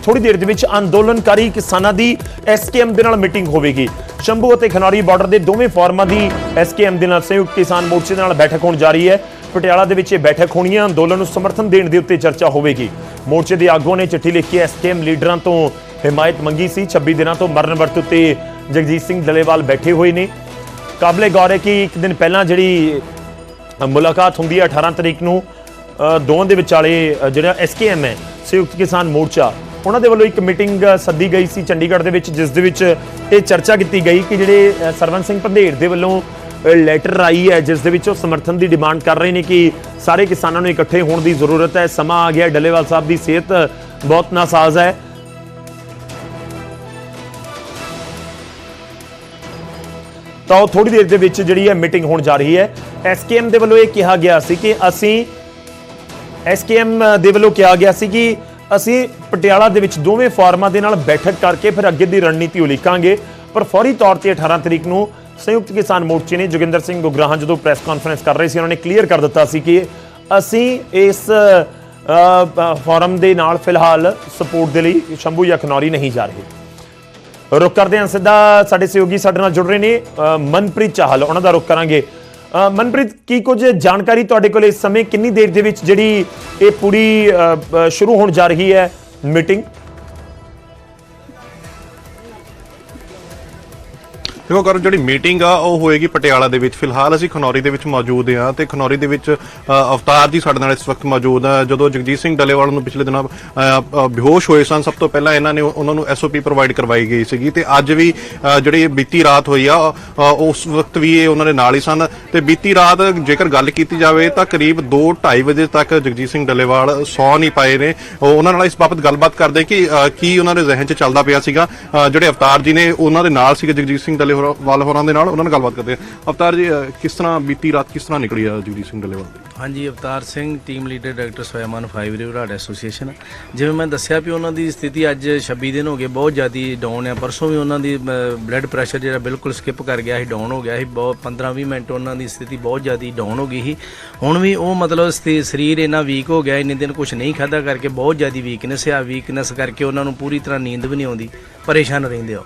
ਥੋੜੀ ਦੇਰ ਦੇ ਵਿੱਚ ਅੰਦੋਲਨਕਾਰੀ ਕਿਸਾਨਾਂ ਦੀ ਐਸਕੇਐਮ ਦੇ ਨਾਲ ਮੀਟਿੰਗ ਹੋਵੇਗੀ। ਸ਼ੰਭੂ ਅਤੇ ਖਨੌਰੀ ਬਾਰਡਰ ਦੇ ਦੋਵੇਂ ਫਾਰਮਾਂ ਦੀ ਐਸਕੇਐਮ ਦੇ ਨਾਲ ਸੰਯੁਕਤ ਕਿਸਾਨ ਮੋਰਚੇ ਦੇ ਨਾਲ ਬੈਠਕ ਹੋਣ ਜਾ ਰਹੀ ਹੈ। ਪਟਿਆਲਾ ਦੇ ਵਿੱਚ ਇਹ ਬੈਠਕ ਹੋਣੀ ਹੈ। ਅੰਦੋਲਨ ਨੂੰ ਸਮਰਥਨ ਦੇਣ ਦੇ ਉੱਤੇ ਚਰਚਾ ਹੋਵੇਗੀ। ਮੋਰਚੇ ਦੇ ਆਗੂਆਂ ਨੇ ਚਿੱਠੀ ਲਿਖ ਕੇ ਐਸਕੇਐਮ ਲੀਡਰਾਂ ਤੋਂ ਹਮਾਇਤ ਮੰਗੀ ਸੀ। 26 ਦਿਨਾਂ ਤੋਂ ਮਰਨ ਵਰਤ ਉੱਤੇ ਜਗਜੀਤ ਸਿੰਘ ਦਲੇਵਾਲ ਬੈਠੇ ਹੋਏ ਨੇ। ਕਾਬਲੇ ਗੌਰ ਹੈ ਕਿ ਇੱਕ ਦਿਨ ਪਹਿਲਾਂ ਜਿਹੜੀ ਮੁਲਾਕਾਤ ਹੁੰਦੀ ਹੈ 18 ਤਰੀਕ ਨੂੰ। ਦੋਵਾਂ ਦੇ ਵਿਚਾਲੇ ਅ, ਜਿਹੜਾ ਐਸਕੇਐਮ ਹੈ ਸੰਯੁਕਤ ਕਿਸਾਨ ਮੋਰਚਾ ਉਹਨਾਂ ਦੇ ਵੱਲੋਂ ਇੱਕ ਮੀਟਿੰਗ ਸੱਦੀ ਗਈ ਸੀ ਚੰਡੀਗੜ੍ਹ ਦੇ ਵਿੱਚ ਜਿਸ ਦੇ ਵਿੱਚ ਇਹ ਚਰਚਾ ਕੀਤੀ ਗਈ ਕਿ ਜਿਹੜੇ ਅ, ਸਰਵਨ ਸਿੰਘ ਪੰਧੇਰ ਦੇ ਵੱਲੋਂ ਲੈਟਰ ਆਈ ਹੈ ਜਿਸ ਦੇ ਵਿੱਚ ਉਹ ਸਮਰਥਨ ਦੀ ਡਿਮਾਂਡ ਕਰ ਰਹੇ ਨੇ ਕਿ ਸਾਰੇ ਕਿਸਾਨਾਂ ਨੂੰ ਇਕੱਠੇ ਹੋਣ ਦੀ ਜ਼ਰੂਰਤ ਹੈ। ਸਮਾਂ ਆ ਗਿਆ ਡੱਲੇਵਾਲ ਸਾਹਿਬ ਦੀ ਸਿਹਤ ਬਹੁਤ ਨਾਸਾਜ਼ ਹੈ। ਤਾਂ ਉਹ ਥੋੜੀ ਦੇਰ ਦੇ ਵਿੱਚ ਜਿਹੜੀ ਹੈ ਮੀਟਿੰਗ ਹੋਣ ਜਾ ਰਹੀ ਹੈ। ਐਸਕੇਐਮ ਦੇ ਵੱਲੋਂ ਇਹ ਕਿਹਾ ਗਿਆ ਸੀ ਕਿ ਅਸੀਂ ਐਸਕੇਐਮ ਦੇ ਵੱਲੋਂ ਕਿਹਾ ਗਿਆ ਸੀ ਕਿ ਅਸੀਂ ਪਟਿਆਲਾ ਦੇ ਵਿੱਚ ਦੋਵੇਂ ਫਾਰਮਾਂ ਦੇ ਨਾਲ ਬੈਠਕ ਕਰਕੇ ਫਿਰ ਅੱਗੇ ਦੀ ਰਣਨੀਤੀ ਉਲੀਕਾਂਗੇ ਪਰ ਫੌਰੀ ਤੌਰ ਤੇ 18 ਤਰੀਕ ਨੂੰ ਸੰਯੁਕਤ ਕਿਸਾਨ ਮੋਰਚੇ ਨੇ ਜੋਗਿੰਦਰ ਸਿੰਘ ਗੁਗਰਾਹਾਂ ਜਦੋਂ ਪ੍ਰੈਸ ਕਾਨਫਰੰਸ ਕਰ ਰਹੇ ਸੀ, ਉਹਨਾਂ ਨੇ ਕਲੀਅਰ ਕਰ ਦਿੱਤਾ ਸੀ ਕਿ ਅਸੀਂ ਇਸ ਫੋਰਮ ਦੇ ਨਾਲ ਫਿਲਹਾਲ ਸਪੋਰਟ ਦੇ ਲਈ ਸ਼ੰਭੂ ਜਾਂ ਨਹੀਂ ਜਾ ਰਹੇ। ਰੁਕ ਕਰਦੇ ਹਾਂ, ਸਿੱਧਾ ਸਾਡੇ ਸਹਿਯੋਗੀ ਸਾਡੇ ਨਾਲ ਜੁੜ ਰਹੇ ਨੇ ਮਨਪ੍ਰੀਤ ਚਾਹਲ, ਉਹਨਾਂ ਦਾ ਰੁਕ ਕਰਾਂਗੇ। ਮਨਪ੍ਰੀਤ, ਕੀ ਕੁਝ ਜਾਣਕਾਰੀ ਤੁਹਾਡੇ ਕੋਲ ਇਸ ਸਮੇਂ? ਕਿੰਨੀ ਦੇਰ ਦੇ ਵਿੱਚ ਜਿਹੜੀ ਇਹ ਪੂਰੀ ਸ਼ੁਰੂ ਹੋਣ ਜਾ ਰਹੀ ਹੈ ਮੀਟਿੰਗ? ਦੇਖੋ ਕਰ ਜਿਹੜੀ ਮੀਟਿੰਗ ਆ, ਉਹ ਹੋਏਗੀ ਪਟਿਆਲਾ ਦੇ ਵਿੱਚ। ਫਿਲਹਾਲ ਅਸੀਂ ਖਨੌਰੀ ਦੇ ਵਿੱਚ ਮੌਜੂਦ ਹਾਂ ਤੇ ਖਨੌਰੀ ਦੇ ਵਿੱਚ ਅਵਤਾਰ ਜੀ ਸਾਡੇ ਨਾਲ ਇਸ ਵਕਤ ਮੌਜੂਦ ਆ ਜਦੋਂ ਜਗਜੀਤ ਸਿੰਘ ਡੱਲੇਵਾਲ ਨੂੰ ਪਿਛਲੇ ਦਿਨਾਂ ਬੇਹੋਸ਼ ਹੋਏ ਸਨ, ਸਭ ਤੋਂ ਪਹਿਲਾਂ ਇਹਨਾਂ ਨੇ ਉਹਨਾਂ ਨੂੰ ਐਸਓਪੀ ਪ੍ਰੋਵਾਈਡ ਕਰਵਾਈ ਗਈ ਸੀਗੀ ਤੇ ਅੱਜ ਵੀ ਜਿਹੜੀ ਬੀਤੀ ਰਾਤ ਹੋਈ ਆ ਉਸ ਵਕਤ ਵੀ ਇਹ ਉਹਨਾਂ ਦੇ ਨਾਲ ਹੀ ਸਨ। ਤੇ ਬੀਤੀ ਰਾਤ ਜੇਕਰ ਗੱਲ ਕੀਤੀ ਜਾਵੇ ਤਾਂ ਕਰੀਬ 2:30 ਵਜੇ ਤੱਕ ਜਗਜੀਤ ਸਿੰਘ ਡੱਲੇਵਾਲ ਸੌ ਨਹੀਂ ਪਾਏ ਨੇ। ਉਹਨਾਂ ਨਾਲ ਇਸ ਬਾਬਤ ਗੱਲਬਾਤ ਕਰਦੇ ਕਿ ਕੀ ਉਹਨਾਂ ਦੇ ਜ਼ਿਹਨ 'ਚ ਚੱਲਦਾ ਪਿਆ ਸੀਗਾ। ਜਿਹੜੇ ਅਵਤਾਰ ਜੀ ਨੇ ਉਹਨਾਂ ਦੇ ਨਾਲ ਸੀਗੇ ਜਗਜੀਤ ਸਿੰਘ ਡੱਲੇਵਾਲ ਹੋਰਾਂ ਦੇ ਨਾਲ ਉਹਨਾਂ ਨਾਲ ਗੱਲਬਾਤ ਕਰਦੇ ਆ ਅਵਤਾਰ ਜੀ ਕਿਸ ਤਰ੍ਹਾਂ ਬੀਤੀ ਰਾਤ ਕਿਸ ਤਰ੍ਹਾਂ ਨਿਕਲੀ ਆ ਜਗਜੀਤ ਸਿੰਘ ਡੱਲੇਵਾਲ ਦੀ? ਹਾਂਜੀ Avtar Singh team leader doctor ਸੋਇਮਨ 5 ਰਿਵਰਾਡ ਐਸੋਸੀਏਸ਼ਨ ਜਿਵੇਂ ਮੈਂ ਦੱਸਿਆ ਵੀ ਉਹਨਾਂ ਦੀ ਸਥਿਤੀ ਅੱਜ 26 ਦਿਨ ਹੋ ਗਏ ਬਹੁਤ ਜ਼ਿਆਦੀ ਡਾਊਨ ਹੈ ਪਰਸੋਂ ਵੀ ਉਹਨਾਂ ਦੀ ਬਲੱਡ ਪ੍ਰੈਸ਼ਰ ਜਿਹੜਾ ਬਿਲਕੁਲ ਸਕਿਪ ਕਰ ਗਿਆ ਸੀ ਡਾਊਨ ਹੋ ਗਿਆ ਸੀ। ਬਹੁਤ 15-20 ਮਿੰਟ ਉਹਨਾਂ ਦੀ ਸਥਿਤੀ ਬਹੁਤ ਜ਼ਿਆਦੀ ਡਾਊਨ ਹੋ ਗਈ ਸੀ। ਹੁਣ ਵੀ ਉਹ ਮਤਲਬ ਸਥਿ- ਸਰੀਰ ਇੰਨਾ ਵੀਕ ਹੋ ਗਿਆ ਇੰਨੇ ਦਿਨ ਕੁਝ ਨਹੀਂ ਖਾਦਾ ਕਰਕੇ ਬਹੁਤ ਜ਼ਿਆਦੀ ਵੀਕਨੈਸ ਆ। ਵੀਕਨੈਸ ਕਰਕੇ ਉਹਨਾਂ ਨੂੰ ਪੂਰੀ ਤਰ੍ਹਾਂ ਨੀਂਦ ਵੀ ਨਹੀਂ ਆਉਂਦੀ। ਪਰੇਸ਼ਾਨ ਰਹਿੰਦੇ ਆ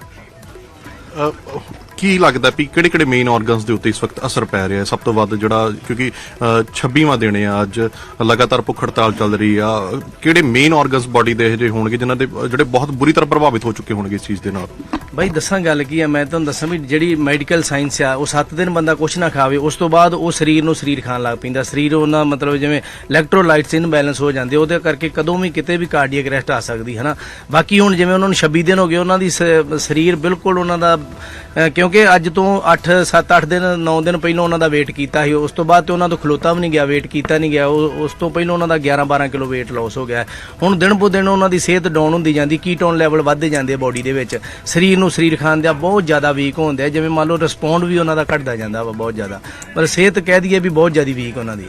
ਕੀ ਲੱਗਦਾ ਵੀ ਕਿਹੜੇ ਕਿਹੜੇ ਮੇਨ ਆਰਗਨਸ ਦੇ ਉੱਤੇ ਇਸ ਵਕਤ ਅਸਰ ਪੈ ਰਿਹਾ ਹੈ? ਸਭ ਤੋਂ ਵੱਧ ਜਿਹੜਾ, ਕਿਉਂਕਿ 26ਵਾਂ ਦਿਨ ਆ ਅੱਜ, ਲਗਾਤਾਰ ਭੁੱਖ ਹੜਤਾਲ ਚੱਲ ਰਹੀ ਆ। ਕਿਹੜੇ ਮੇਨ ਆਰਗਨਸ ਬਾਡੀ ਦੇ ਜਿਹੇ ਹੋਣਗੇ ਜਿਨ੍ਹਾਂ ਦੇ ਜਿਹੜੇ ਬਹੁਤ ਬੁਰੀ ਤਰ੍ਹਾਂ ਪ੍ਰਭਾਵਿਤ ਹੋ ਚੁੱਕੇ ਹੋਣਗੇ ਇਸ ਚੀਜ਼ ਦੇ ਨਾਲ? ਬਾਈ, ਦੱਸਾਂ ਗੱਲ ਕੀ ਆ, ਮੈਂ ਤੁਹਾਨੂੰ ਦੱਸਾਂ ਵੀ ਜਿਹੜੀ ਮੈਡੀਕਲ ਸਾਇੰਸ ਆ, ਉਹ 7 ਦਿਨ ਬੰਦਾ ਕੁਛ ਨਾ ਖਾਵੇ, ਉਸ ਤੋਂ ਬਾਅਦ ਉਹ ਸਰੀਰ ਨੂੰ ਸਰੀਰ ਖਾਣ ਲੱਗ ਪੈਂਦਾ। ਸਰੀਰ ਉਹਨਾਂ, ਮਤਲਬ ਜਿਵੇਂ ਇਲੈਕਟ੍ਰੋਲਾਈਟਸ ਇਨਬੈਲੈਂਸ ਹੋ ਜਾਂਦੇ, ਉਹਦੇ ਕਰਕੇ ਕਦੋਂ ਵੀ ਕਿਤੇ ਵੀ ਕਾਰਡੀਅਕ ਅਰੈਸਟ ਆ ਸਕਦੀ ਹੈ ਨਾ ਬਾਕੀ ਹੁਣ ਜਿਵੇਂ ਉਹਨਾਂ ਨੂੰ 26 ਦਿਨ ਹੋ ਗਏ, ਉਹਨਾਂ ਦੀ ਸ- ਸਰੀਰ ਬਿਲਕੁਲ ਉਹਨਾਂ ਦਾ ਕਿਉਂਕਿ ਅੱਜ ਤੋਂ 8 7 8 ਦਿਨ 9 ਦਿਨ ਪਹਿਲਾਂ ਉਹਨਾਂ ਦਾ weight ਕੀਤਾ ਸੀ। ਉਸ ਤੋਂ ਬਾਅਦ ਤੇ ਉਹਨਾਂ ਤੋਂ ਖਲੋਤਾ ਵੀ ਨਹੀਂ ਗਿਆ, weight ਕੀਤਾ ਨਹੀਂ ਗਿਆ। ਉਹ- ਉਸ ਤੋਂ ਪਹਿਲਾਂ ਉਹਨਾਂ ਦਾ 11 12 ਕਿਲੋ weight loss ਹੋ ਗਿਆ। ਹੁਣ ਦਿਨ ਬੋ ਦਿਨ ਉਹਨਾਂ ਦੀ ਸਿਹਤ ਡਾਊਨ ਹੁੰਦੀ ਜਾਂਦੀ ਕੀਟੋਨ ਲੈਵਲ ਵੱਧਦੇ ਜਾਂਦੇ ਆ ਬੋਡੀ ਦੇ ਵਿੱਚ। ਸਰੀਰ ਨੂੰ ਸਰੀਰ ਖਾਣ ਦਾ ਬਹੁਤ ਜ਼ਿਆਦਾ ਵੀਕ ਹੁੰਦੇ ਆ ਜਿਵੇਂ ਮੰਨ ਲਓ ਰਿਸਪੌਂਡ ਵੀ ਉਹਨਾਂ ਦਾ ਘਟਦਾ ਜਾਂਦਾ ਵਾ ਬਹੁਤ ਜ਼ਿਆਦਾ। ਪਰ ਸਿਹਤ ਕਹਿ ਦਈਏ ਵੀ ਬਹੁਤ ਜ਼ਿਆਦਾ ਵੀਕ ਉਹਨਾਂ ਦੀ।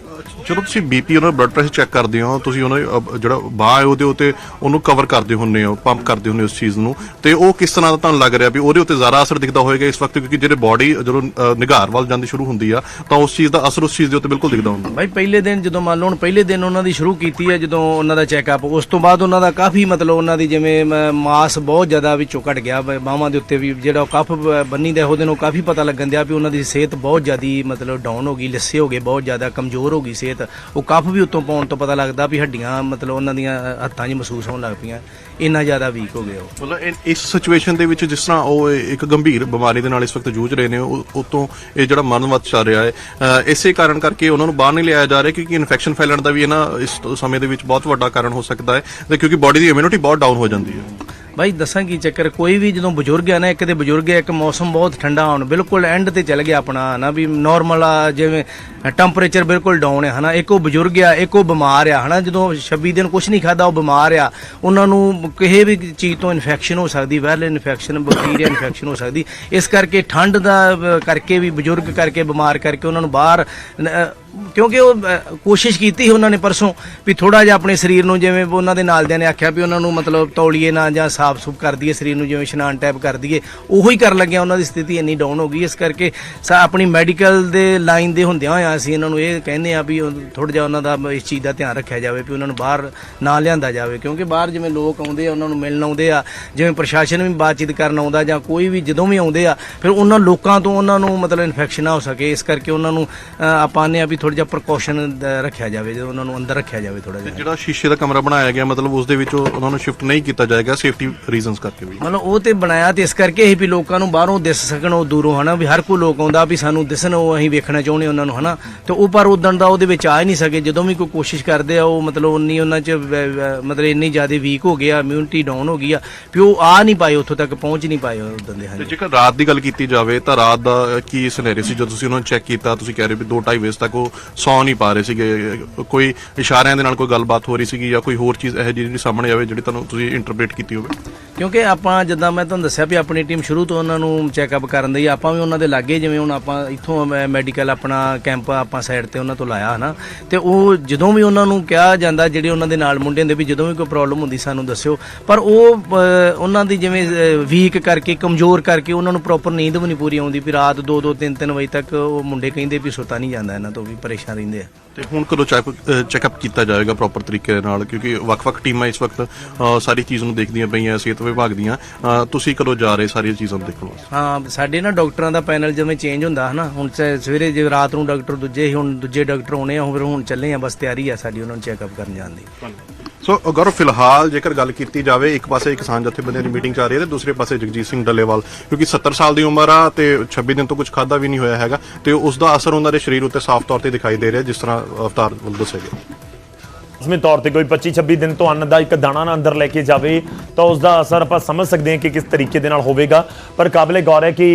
ਜਦੋਂ ਤੁਸੀਂ ਬੀਪੀ ਉਹਨਾਂ ਦਾ ਬਲੱਡ ਪ੍ਰੈਸ਼ਰ ਚੈੱਕ ਕਰਦੇ ਹੋ, ਤੁਸੀਂ ਉਹਨਾਂ ਜਿਹੜਾ ਬਾਹ ਹੈ ਉਹਦੇ ਉੱਤੇ ਉਹਨੂੰ ਕਵਰ ਕਰਦੇ ਹੁੰਦੇ ਹੋ ਪੰਪ ਕਰਦੇ ਹੁੰਦੇ ਹੋ ਉਸ ਚੀਜ਼ ਨੂੰ। ਤੇ ਉਹ ਕਿਸ ਤਰ੍ਹਾਂ ਦਾ ਤੁਹਾਨੂੰ ਲੱਗ ਰਿਹਾ ਵੀ ਉਹਦੇ ਉੱਤੇ ਜ਼ਿਆਦਾ ਅਸਰ ਦਿਖਦਾ ਹੋਏਗਾ ਇਸ ਵਕਤ ਕਿਉਂਕਿ ਜਿਹੜੇ ਬਾਡੀ ਜਦੋਂ ਅ, ਵੱਲ ਜਾਂਦੀ ਸ਼ੁਰੂ ਹੁੰਦੀ ਆ ਤਾਂ ਉਸ ਚੀਜ਼ ਦਾ ਅਸਰ ਉਸ ਚੀਜ਼ ਦੇ ਉੱਤੇ ਬਿਲਕੁਲ ਦਿਖਦਾ ਹੁੰਦਾ। ਭਾਈ ਪਹਿਲੇ ਦਿਨ ਜਦੋਂ ਮੰਨ ਲਓ ਹੁਣ ਪਹਿਲੇ ਦਿਨ ਉਹਨਾਂ ਦੀ ਸ਼ੁਰੂ ਕੀਤੀ ਹੈ ਜਦੋਂ ਉਹਨਾਂ ਦਾ ਚੈੱਕਅਪ ਉਸ ਤੋਂ ਬਾਅਦ ਉਹਨਾਂ ਦਾ ਕਾਫੀ ਮਤਲਬ ਉਹਨਾਂ ਦੀ ਜਿਵੇਂ ਮਾਸ ਬਹੁਤ ਜ਼ਿਆਦਾ ਵਿੱਚੋਂ ਘਟ ਗਿਆ ਬਾਹਾਂ ਦੇ ਉੱਤੇ ਵੀ ਜਿਹੜਾ ਕਫ ਬੰਨੀ ਦਾ ਉਹਦੇ ਨੂੰ ਕਾਫੀ ਪਤਾ ਲੱਗਣ ਦਿਆ ਵੀ ਉਹਨਾਂ ਦੀ ਸਿਹਤ ਬਹੁਤ ਜ਼ਿਆਦੀ ਮਤਲਬ ਡਾਊਨ ਹੋ ਗਈ ਲਿੱਸੇ ਹੋ ਗਏ ਬਹੁਤ ਜ਼ਿਆਦਾ ਕਮਜ਼ੋਰ ਹੋ ਗਈ ਸਿਹਤ। ਉਹ ਕਫ ਵੀ ਉੱਤੋਂ ਪਾਉਣ ਤੋਂ ਪਤਾ ਲੱਗਦਾ ਵੀ ਹੱਡੀਆਂ ਮਤਲਬ ਉਹਨਾਂ ਦੀਆਂ ਹੱਥਾਂ 'ਚ ਮਹਿਸੂਸ ਹੋਣ ਲੱਗ ਪਈਆਂ। ਇੰਨਾ ਜ਼ਿਆਦਾ ਵੀਕ ਹੋ ਗਿਆ ਉਹ। ਮਤਲਬ ਇਨ- ਇਸ ਸਿਚੁਏਸ਼ਨ ਦੇ ਵਿੱਚ ਜਿਸ ਤਰ੍ਹਾਂ ਉਹ ਇੱਕ ਗੰਭੀਰ ਬਿਮਾਰੀ ਦੇ ਨਾਲ ਇਸ ਵਕਤ ਜੂਝ ਰਹੇ ਨੇ ਉਹ ਉਤੋਂ ਇਹ ਜਿਹੜਾ ਮਰਨ ਚੱਲ ਰਿਹਾ ਹੈ ਅ, ਇਸੇ ਕਾਰਨ ਕਰਕੇ ਉਹਨਾਂ ਨੂੰ ਬਾਹਰ ਨਹੀਂ ਲਿਆਇਆ ਜਾ ਰਿਹਾ ਕਿਉਂਕਿ ਇਨਫੈਕਸ਼ਨ ਫੈਲਣ ਦਾ ਵੀ ਇਹਨਾਂ ਇਸ ਸਮੇਂ ਦੇ ਵਿੱਚ ਬਹੁਤ ਵੱਡਾ ਕਾਰਨ ਹੋ ਸਕਦਾ ਹੈ ਤੇ ਕਿਉਂਕਿ ਬਾਡੀ ਦੀ ਇਮਿਊਨਿਟੀ ਬਹੁਤ ਡਾਊਨ ਹੋ ਜਾਂਦੀ ਹੈ। ਬਾਈ, ਦੱਸਾਂ ਕੀ ਚੱਕਰ? ਕੋਈ ਵੀ ਜਦੋਂ ਬਜ਼ੁਰਗ ਆ ਨਾ, ਇੱਕ ਤੇ ਬਜ਼ੁਰਗ ਆ, ਇੱਕ ਮੌਸਮ ਬਹੁਤ ਠੰਡਾ ਹੁਣ। ਬਿਲਕੁਲ ਐਂਡ ਤੇ ਚੱਲ ਗਿਆ ਆਪਣਾ ਨਾ ਵੀ ਨਾਰਮਲ ਆ, ਜਿਵੇਂ ਟੈਂਪਰੇਚਰ ਬਿਲਕੁਲ ਡਾਊਨ ਹੈ ਹਨਾ। ਇੱਕ ਉਹ ਬਜ਼ੁਰਗ ਆ, ਇੱਕ ਉਹ ਬਿਮਾਰ ਆ, ਹਨਾ। ਜਦੋਂ 26 ਦਿਨ ਕੁਝ ਨਹੀਂ ਖਾਦਾ ਉਹ ਬਿਮਾਰ ਆ। ਉਹਨਾਂ ਨੂੰ ਕਿਸੇ ਵੀ ਚੀਜ਼ ਤੋਂ ਇਨਫੈਕਸ਼ਨ ਹੋ ਸਕਦੀ ਵਾਇਰਲ ਇਨਫੈਕਸ਼ਨ ਬੈਕਟੀਰੀਆ ਇਨਫੈਕਸ਼ਨ ਹੋ ਸਕਦੀ। ਇਸ ਕਰਕੇ ਠੰਡ ਦਾ ਕਰਕੇ ਵੀ, ਬਜ਼ੁਰਗ ਕਰਕੇ, ਬਿਮਾਰ ਕਰਕੇ ਉਹਨਾਂ ਨੂੰ ਬਾਹਰ ਕਿਉਂਕਿ ਉਹ ਅ, ਕੋਸ਼ਿਸ਼ ਕੀਤੀ ਸੀ ਉਹਨਾਂ ਨੇ ਪਰਸੋਂ ਵੀ ਥੋੜਾ ਜਿਹਾ ਆਪਣੇ ਸਰੀਰ ਨੂੰ ਜਿਵੇਂ ਉਹਨਾਂ ਦੇ ਨਾਲਦਿਆਂ ਨੇ ਆਖਿਆ ਵੀ ਉਹਨਾਂ ਨੂੰ ਮਤਲਬ ਤੌਲੀਏ ਨਾਲ ਜਾਂ ਸਾਫ਼ ਸੁਫ ਕਰ ਦਈਏ ਸਰੀਰ ਨੂੰ ਜਿਵੇਂ ਇਸ਼ਨਾਨ ਟੈਪ ਕਰ ਦਈਏ ਉਹੋ ਹੀ ਕਰਨ ਲੱਗਿਆ ਉਹਨਾਂ ਦੀ ਸਥਿਤੀ ਇੰਨੀ ਡਾਊਨ ਹੋ ਗਈ। ਇਸ ਕਰਕੇ ਸਾ ਆਪਣੀ ਮੈਡੀਕਲ ਦੇ ਲਾਈਨ ਦੇ ਹੁੰਦਿਆਂ ਹੋਇਆ ਅਸੀਂ ਇਹਨਾਂ ਨੂੰ ਇਹ ਕਹਿੰਦੇ ਆ ਵੀ ਥੋੜਾ ਜਿਹਾ ਉਹਨਾਂ ਦਾ ਇਸ ਚੀਜ਼ ਦਾ ਧਿਆਨ ਰੱਖਿਆ ਜਾਵੇ ਵੀ ਉਹਨਾਂ ਨੂੰ ਬਾਹਰ ਨਾ ਲਿਆਂਦਾ ਜਾਵੇ। ਕਿਉਂਕਿ ਬਾਹਰ ਜਿਵੇਂ ਲੋਕ ਆਉਂਦੇ ਆ ਉਹਨਾਂ ਨੂੰ ਮਿਲਣ ਆਉਂਦੇ ਆ ਜਿਵੇਂ ਪ੍ਰਸ਼ਾਸਨ ਵੀ ਬਾਤਚੀਤ ਕਰਨ ਆਉਂਦਾ ਜਾਂ ਕੋਈ ਵੀ ਜਦੋਂ ਵੀ ਆਉਂਦੇ ਆ ਫਿਰ ਉਹਨਾਂ ਲੋਕਾਂ ਤੋਂ ਉਹਨਾਂ ਨੂੰ ਮਤਲਬ ਇਨਫੈਕਸ਼ਨ ਨਾ ਹੋ ਸਕੇ। ਇਸ ਕਰਕੇ ਉਹਨਾਂ ਨੂੰ ਅ, ਆਪਾਂ ਨੇ ਆ ਵੀ ਥੋੜਾ ਜਿਹਾ ਪ੍ਰੀਕਾਸ਼ਨ ਰੱਖਿਆ ਜਾਵੇ ਜਦੋਂ ਉਹਨਾਂ ਨੂੰ ਅੰਦਰ ਰੱਖਿਆ ਜਾਵੇ ਥੋੜਾ ਜਿਹਾ। ਜਿਹੜਾ ਸ਼ੀਸ਼ੇ ਦਾ ਕਮਰਾ ਬਣਾਇਆ ਗਿਆ ਮਤਲਬ ਉਸ ਦੇ ਵਿੱਚ ਉਹ- ਉਹਨਾਂ ਨੂੰ ਸ਼ਿਫਟ ਨਹੀਂ ਕੀਤਾ ਜਾਏਗਾ ਸੇਫਟੀ ਰੀਜ਼ਨਸ ਕਰਕੇ ਵੀ। ਮਤਲਬ ਉਹ ਤੇ ਬਣਾਇਆ ਤੇ ਇਸ ਕਰਕੇ ਹੀ ਵੀ ਲੋਕਾਂ ਨੂੰ ਬਾਹਰੋਂ ਦਿਸ ਸਕਣ ਉਹ ਦੂਰੋਂ ਹਨਾ ਵੀ ਹਰ ਕੋਈ ਲੋਕ ਆਉਂਦਾ ਵੀ ਸਾਨੂੰ ਦਿਸਣ ਉਹ ਅਸੀਂ ਵੇਖਣਾ ਚਾਹੁੰਦੇ ਉਹਨਾਂ ਨੂੰ ਹਨਾ। ਤੇ ਉਹ ਪਰ ਉਦੋਂ ਦਾ ਉਹਦੇ ਵਿੱਚ ਆ ਹੀ ਨਹੀਂ ਸਕੇ ਜਦੋਂ ਵੀ ਕੋਈ ਕੋਸ਼ਿਸ਼ ਕਰਦੇ ਆ ਉਹ ਮਤਲਬ ਉਨੀ ਉਹਨਾਂ ਚ ਮਤਲਬ ਇੰਨੀ ਜ਼ਿਆਦਾ ਵੀਕ ਹੋ ਗਿਆ ਇਮਿਊਨਿਟੀ ਡਾਊਨ ਹੋ ਗਈ ਆ ਵੀ ਉਹ ਆ ਨਹੀਂ ਪਾਏ ਉੱਥੋਂ ਤੱਕ ਪਹੁੰਚ ਨਹੀਂ ਪਾਏ ਉਦੋਂ ਦੇ ਤੇ ਹਾਂਜੀ। ਜੇਕਰ ਰਾਤ ਦੀ ਗੱਲ ਕੀਤੀ ਜਾਵੇ ਤਾਂ ਰਾਤ ਦਾ ਕੀ ਸਿਨੈਰੀਓ ਸੀ? ਜਦੋਂ ਤੁਸੀਂ ਉਹਨਾਂ ਨੂੰ ਚੈੱਕ ਕੀਤਾ ਤੁਸੀਂ ਕਹਿ ਰਹੇ ਵੀ 2:30 ਵਜੇ ਤੱਕ ਉਹ ਸੌ ਨਹੀਂ ਪਾ ਰਹੇ ਸੀਗੇ, ਕੋਈ ਇਸ਼ਾਰਿਆਂ ਦੇ ਨਾਲ ਕੋਈ ਗੱਲਬਾਤ ਹੋ ਰਹੀ ਸੀਗੀ ਜਾਂ ਕੋਈ ਹੋਰ ਚੀਜ਼ ਇਹੋ ਜਿਹੀ ਜਿਹੜੀ ਸਾਹਮਣੇ ਆਵੇ ਜਿਹੜੀ ਤੁਹਾਨੂੰ ਤੁਸੀਂ ਇੰਟਰਪ੍ਰੀਟ ਕੀਤੀ ਹੋਵੇ? ਕਿਉਂਕਿ ਆਪਾਂ ਜਿੱਦਾਂ ਮੈਂ ਤੁਹਾਨੂੰ ਦੱਸਿਆ ਵੀ ਆਪਣੀ ਟੀਮ ਸ਼ੁਰੂ ਤੋਂ ਉਹਨਾਂ ਨੂੰ ਚੈੱਕਅਪ ਕਰਨ ਦੀ ਆਪਾਂ ਵੀ ਉਹਨਾਂ ਦੇ ਲਾਗੇ ਜਿਵੇਂ ਹੁਣ ਆਪਾਂ ਇੱਥੋਂ ਮੈਡੀਕਲ ਆਪਣਾ ਕੈਂਪ ਆਪਾਂ ਸਾਈਡ ਤੇ ਉਹਨਾਂ ਤੋਂ ਲਾਇਆ ਹਨਾ। ਤੇ ਉਹ ਜਦੋਂ ਵੀ ਉਹਨਾਂ ਨੂੰ ਕਿਹਾ ਜਾਂਦਾ ਜਿਹੜੇ ਉਹਨਾਂ ਦੇ ਨਾਲ ਮੁੰਡੇ ਹੁੰਦੇ ਵੀ ਜਦੋਂ ਵੀ ਕੋਈ ਪ੍ਰੋਬਲਮ ਹੁੰਦੀ ਸਾਨੂੰ ਦੱਸਿਓ। ਪਰ ਉਹ ਉਹਨਾਂ ਦੀ ਜਿਵੇਂ ਵੀਕ ਕਰਕੇ, ਕਮਜ਼ੋਰ ਕਰਕੇ ਉਹਨਾਂ ਨੂੰ ਪ੍ਰੋਪਰ ਨੀਂਦ ਵੀ ਨਹੀਂ ਪੂਰੀ ਆਉਂਦੀ ਵੀ ਰਾਤ 2 2 3 3 ਵਜੇ ਤੱਕ ਉਹ ਮੁੰਡੇ ਕਹਿੰਦੇ ਵੀ ਸੁੱਤਾ ਨਹੀਂ ਜਾਂਦਾ ਇਹਨਾਂ ਤੋਂ ਵੀ। ਪਰੇਸ਼ਾਨ ਰਹਿੰਦੇ ਆ। ਤੇ ਹੁਣ ਕਦੋਂ ਚੈੱਕਅਪ ਕੀਤਾ ਜਾਏਗਾ ਪ੍ਰੋਪਰ ਤਰੀਕੇ ਦੇ ਨਾਲ? ਕਿਉਂਕਿ ਵੱਖ-ਵੱਖ ਟੀਮਾਂ ਇਸ ਵਕਤ ਅ, ਸਾਰੀ ਚੀਜ਼ ਨੂੰ ਦੇਖਦੀਆਂ ਪਈਆਂ ਸਿਹਤ ਵਿਭਾਗ ਦੀਆਂ। ਅ, ਤੁਸੀਂ ਕਦੋਂ ਜਾ ਰਹੇ ਸਾਰੀਆਂ ਚੀਜ਼ਾਂ ਨੂੰ ਦੇਖਣ ਵਾਸਤੇ? ਹਾਂ ਸਾਡੇ ਨਾ ਡਾਕਟਰਾਂ ਦਾ ਪੈਨਲ ਜਿਵੇਂ ਚੇਂਜ ਹੁੰਦਾ ਹਨਾ? ਹੁਣ ਸ- ਸਵੇਰੇ ਜੇ ਰਾਤ ਨੂੰ ਡਾਕਟਰ ਦੂਜੇ ਸੀ ਹੁਣ ਦੂਜੇ ਡਾਕਟਰ ਆਉਣੇ ਆ ਹੁਣ ਫਿਰ ਹੁਣ ਚੱਲੇ ਆ ਬਸ ਤਿਆਰੀ ਆ ਸਾਡੀ ਉਹਨਾਂ ਨੂੰ ਚੈੱਕਅਪ ਕਰਨ ਜਾਣ ਦੀ। ਸੋ ਗੌਰਵ ਫਿਲਹਾਲ ਜੇਕਰ ਗੱਲ ਕੀਤੀ ਜਾਵੇ, ਇੱਕ ਪਾਸੇ ਕਿਸਾਨ ਜਥੇਬੰਦੀਆਂ ਦੀ ਮੀਟਿੰਗ ਚੱਲ ਰਹੀ ਹੈ ਤੇ ਦੂਸਰੇ ਪਾਸੇ ਜਗਜੀਤ ਸਿੰਘ ਡੱਲੇਵਾਲ, ਕਿਉਂਕਿ 70 ਸਾਲ ਦੀ ਉਮਰ ਆ ਤੇ 26 ਦਿਨ ਤੋਂ ਕੁਝ ਖਾਦਾ ਵੀ ਨਹੀਂ ਹੋਇਆ ਹੈਗਾ ਤੇ ਉਸ ਦਾ ਅਸਰ ਉਹਨਾਂ ਦੇ ਸਰੀਰ ਉੱਤੇ ਸਾਫ਼ ਤੌਰ ਤੇ ਦਿਖਾਈ ਦੇ ਰਿਹਾ, ਜਿਸ ਤਰ੍ਹਾਂ ਅਵਤਾਰ ਵੱਲੋਂ ਦੱਸਿਆ ਗਿਆ। ਉਸਮੇ ਤੌਰ ਤੇ ਕੋਈ 25 26 ਦਿਨ ਤੋਂ ਅੰਨ ਦਾ ਇੱਕ ਦਾਣਾ ਨਾ ਅੰਦਰ ਲੈ ਕੇ ਜਾਵੇ ਤਾਂ ਉਸ ਦਾ ਅਸਰ ਆਪਾਂ ਸਮਝ ਸਕਦੇ ਹਾਂ ਕਿ ਕਿਸ ਤਰੀਕੇ ਦੇ ਨਾਲ ਹੋਵੇਗਾ। ਪਰ ਕਾਬਲੇ ਗੌਰ ਹੈ ਕਿ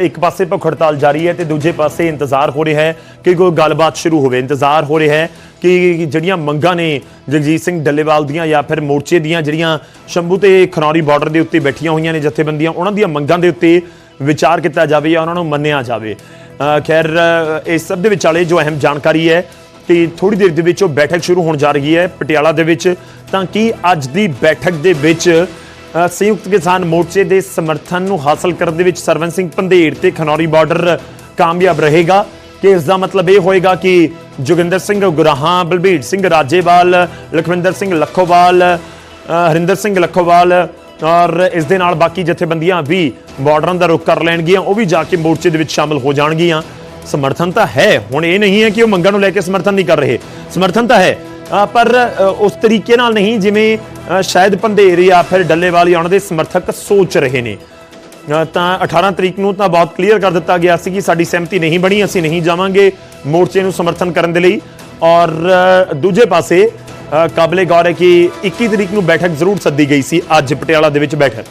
ਇੱਕ ਪਾਸੇ ਭੁੱਖ ਹੜਤਾਲ ਜਾਰੀ ਹੈ ਤੇ ਦੂਜੇ ਪਾਸੇ ਇੰਤਜ਼ਾਰ ਹੋ ਰਿਹਾ ਹੈ ਕਿ ਕੋਈ ਗੱਲਬਾਤ ਸ਼ੁਰੂ ਹੋਵੇ। ਇੰਤਜ਼ਾਰ ਹੋ ਰਿਹਾ ਹੈ ਕਿ ਜਿਹੜੀਆਂ ਮੰਗਾਂ ਨੇ ਜਗਜੀਤ ਸਿੰਘ ਡੱਲੇਵਾਲ ਦੀਆਂ ਜਾਂ ਫਿਰ ਮੋਰਚੇ ਦੀਆਂ ਜਿਹੜੀਆਂ ਸ਼ੰਭੂ ਤੇ ਖਨੌਰੀ ਬਾਰਡਰ ਦੇ ਉੱਤੇ ਬੈਠੀਆਂ ਹੋਈਆਂ ਨੇ ਜਥੇਬੰਦੀਆਂ ਉਹਨਾਂ ਦੀਆਂ ਮੰਗਾਂ ਦੇ ਉੱਤੇ ਵਿਚਾਰ ਕੀਤਾ ਜਾਵੇ ਜਾਂ ਉਹਨਾਂ ਨੂੰ ਮੰਨਿਆ ਜਾਵੇ। ਖੈਰ ਅ, ਇਸ ਸਭ ਦੇ ਵਿਚਾਲੇ ਜੋ ਅਹਿਮ ਜਾਣਕਾਰੀ ਹੈ ਕਿ ਥੋੜੀ ਦੇਰ ਦੇ ਵਿੱਚ ਉਹ ਬੈਠਕ ਸ਼ੁਰੂ ਹੋਣ ਜਾ ਰਹੀ ਹੈ ਪਟਿਆਲਾ ਦੇ ਵਿੱਚ। ਤਾਂ ਕਿ ਅੱਜ ਦੀ ਬੈਠਕ ਦੇ ਵਿੱਚ ਸੰਯੁਕਤ ਕਿਸਾਨ ਮੋਰਚੇ ਦੇ ਸਮਰਥਨ ਨੂੰ ਹਾਸਲ ਕਰਨ ਦੇ ਵਿੱਚ ਸਰਵਨ ਸਿੰਘ ਪੰਧੇਰ ਤੇ ਖਨੌਰੀ ਬਾਰਡਰ ਕਾਮਯਾਬ ਰਹੇਗਾ? ਕਿ ਇਸ ਦਾ ਮਤਲਬ ਇਹ ਹੋਏਗਾ ਕਿ ਜੋਗਿੰਦਰ ਸਿੰਘ ਗੁਰਾਹਾਂ, ਬਲਬੀਰ ਸਿੰਘ ਰਾਜੇਵਾਲ, ਲਖਵਿੰਦਰ ਸਿੰਘ ਲੱਖੋਵਾਲ ਹਰਿੰਦਰ ਸਿੰਘ ਲੱਖੋਵਾਲ ਔਰ ਇਸ ਦੇ ਨਾਲ ਬਾਕੀ ਜਥੇਬੰਦੀਆਂ ਵੀ ਬਾਰਡਰਾਂ ਦਾ ਰੁਖ ਕਰ ਲੈਣਗੀਆਂ। ਉਹ ਵੀ ਜਾ ਕੇ ਮੋਰਚੇ ਦੇ ਵਿੱਚ ਸ਼ਾਮਲ ਹੋ ਜਾਣਗੀਆਂ। ਸਮਰਥਨ ਤਾਂ ਹੈ। ਹੁਣ ਇਹ ਨਹੀਂ ਹੈ ਕਿ ਉਹ ਮੰਗਾਂ ਨੂੰ ਲੈ ਕੇ ਸਮਰਥਨ ਨਹੀਂ ਕਰ ਰਹੇ। ਸਮਰਥਨ ਤਾਂ ਹੈ। ਪਰ ਉਸ ਤਰੀਕੇ ਨਾਲ ਨਹੀਂ, ਜਿਵੇਂ ਸ਼ਾਇਦ ਪੰਧੇਰ ਜਾਂ ਫਿਰ ਡੱਲੇਵਾਲ ਜਾਂ ਉਹਨਾਂ ਦੇ ਸਮਰਥਕ ਸੋਚ ਰਹੇ ਨੇ। ਤਾਂ 18 ਤਰੀਕ ਨੂੰ ਤਾਂ ਬਹੁਤ ਕਲੀਅਰ ਕਰ ਦਿੱਤਾ ਗਿਆ ਸੀ ਕਿ ਸਾਡੀ ਸਹਿਮਤੀ ਨਹੀਂ ਬਣੀ, ਅਸੀਂ ਨਹੀਂ ਜਾਵਾਂਗੇ ਮੋਰਚੇ ਨੂੰ ਸਮਰਥਨ ਕਰਨ ਦੇ ਲਈ। ਔਰ ਦੂਜੇ ਪਾਸੇ ਕਾਬਲੇ ਗੌਰ ਹੈ ਕਿ 21 ਤਰੀਕ ਨੂੰ ਬੈਠਕ ਜ਼ਰੂਰ ਸੱਦੀ ਗਈ ਸੀ, ਅੱਜ ਪਟਿਆਲਾ ਦੇ ਵਿੱਚ ਬੈਠਕ।